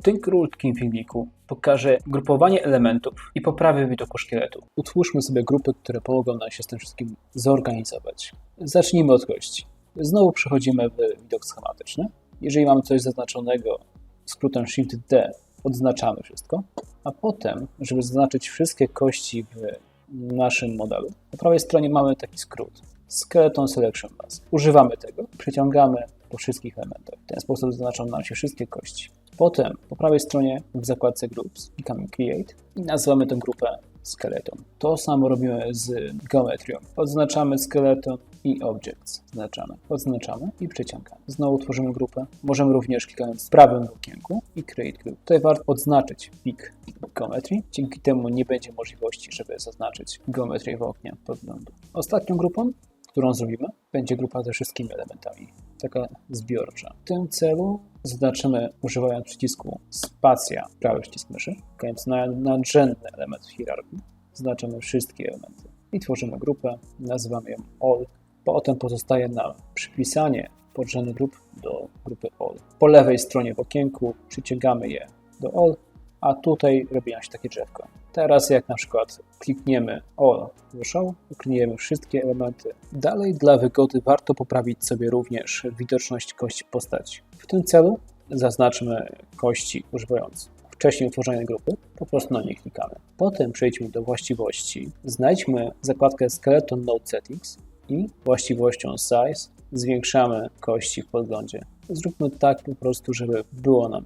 W tym krótkim filmiku pokażę grupowanie elementów i poprawę widoku szkieletu. Utwórzmy sobie grupy, które pomogą nam się z tym wszystkim zorganizować. Zacznijmy od kości. Znowu przechodzimy w widok schematyczny. Jeżeli mamy coś zaznaczonego skrótem Shift D, odznaczamy wszystko, a potem, żeby zaznaczyć wszystkie kości w naszym modelu, po prawej stronie mamy taki skrót Skeleton Selection Mask. Używamy tego, przeciągamy po wszystkich elementach. W ten sposób zaznaczą nam się wszystkie kości. Potem po prawej stronie w zakładce Groups klikamy Create i nazywamy tę grupę Skeleton. To samo robimy z geometrią. Odznaczamy skeleton i objects. Zaznaczamy, odznaczamy i przeciągamy. Znowu tworzymy grupę. Możemy również klikając w prawym okienku i Create Group. Tutaj warto odznaczyć pik geometry. Dzięki temu nie będzie możliwości, żeby zaznaczyć geometrię w oknie podglądu. Ostatnią grupą którą zrobimy, będzie grupa ze wszystkimi elementami, taka zbiorcza. W tym celu zaznaczymy używając przycisku spacja, prawy przycisk myszy, klikając na nadrzędny element w hierarchii, zaznaczamy wszystkie elementy i tworzymy grupę, nazywamy ją all. Potem pozostaje nam przypisanie podrzędnych grup do grupy all. Po lewej stronie w okienku przyciągamy je do all, a tutaj robi nam się takie drzewko. Teraz jak na przykład klikniemy o wyszło, uklikniemy wszystkie elementy. Dalej dla wygody warto poprawić sobie również widoczność kości postaci. W tym celu zaznaczmy kości używając wcześniej utworzonej grupy, po prostu na nie klikamy. Potem przejdźmy do właściwości, znajdźmy zakładkę Skeleton Node Settings i właściwością Size zwiększamy kości w podglądzie. Zróbmy tak po prostu, żeby było nam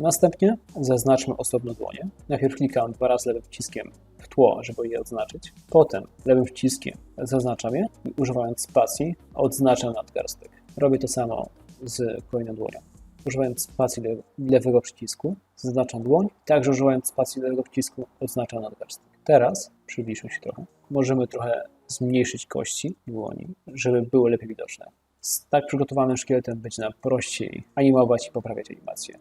Następnie zaznaczmy osobno dłonie. Najpierw klikam dwa razy lewym przyciskiem w tło, żeby je odznaczyć. Potem lewym przyciskiem zaznaczam je i używając spacji odznaczam nadgarstek. Robię to samo z kolejną dłonią. Używając spacji lewego przycisku zaznaczam dłoń, także używając spacji lewego przycisku odznaczam nadgarstek. Teraz przybliżmy się trochę. Możemy trochę zmniejszyć kości dłoni, żeby były lepiej widoczne. Z tak przygotowanym szkieletem będzie nam prościej animować i poprawiać animację.